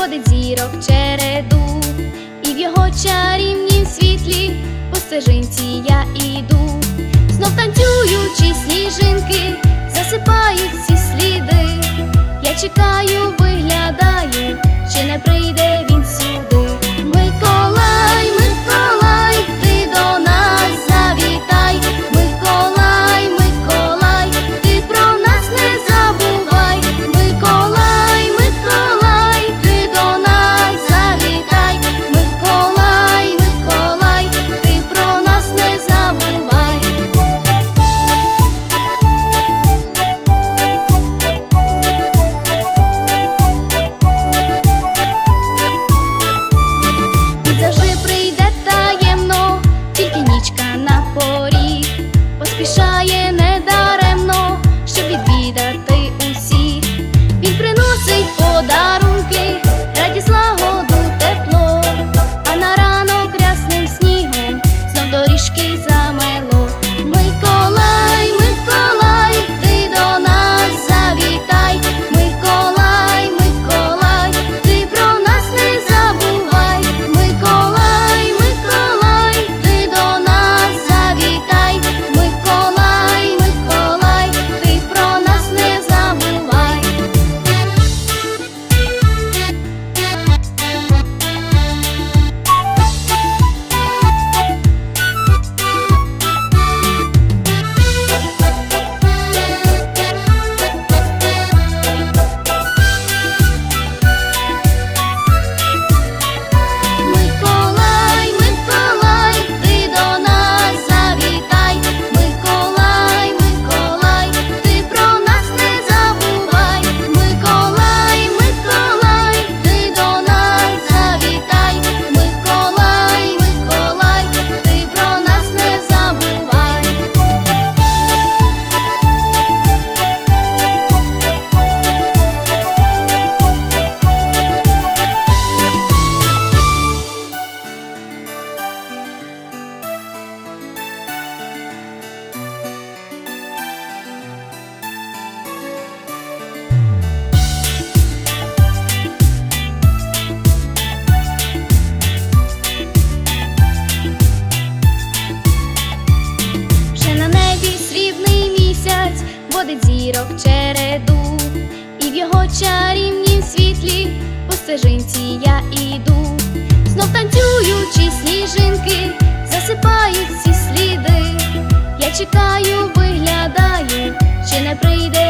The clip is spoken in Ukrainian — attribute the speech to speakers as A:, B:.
A: водить зірок череду, і в його чарівнім світлі по стежинці я іду, знов танцюючи сніжинки, засипають всі сліди. Я чекаю, виглядаю, чи не прийде він. проводить зірок череду, і в його чарівнім світлі по стежинці я іду, знов танцюючи сніжинки, засипають всі сліди. Я чекаю, виглядаю, чи не прийде.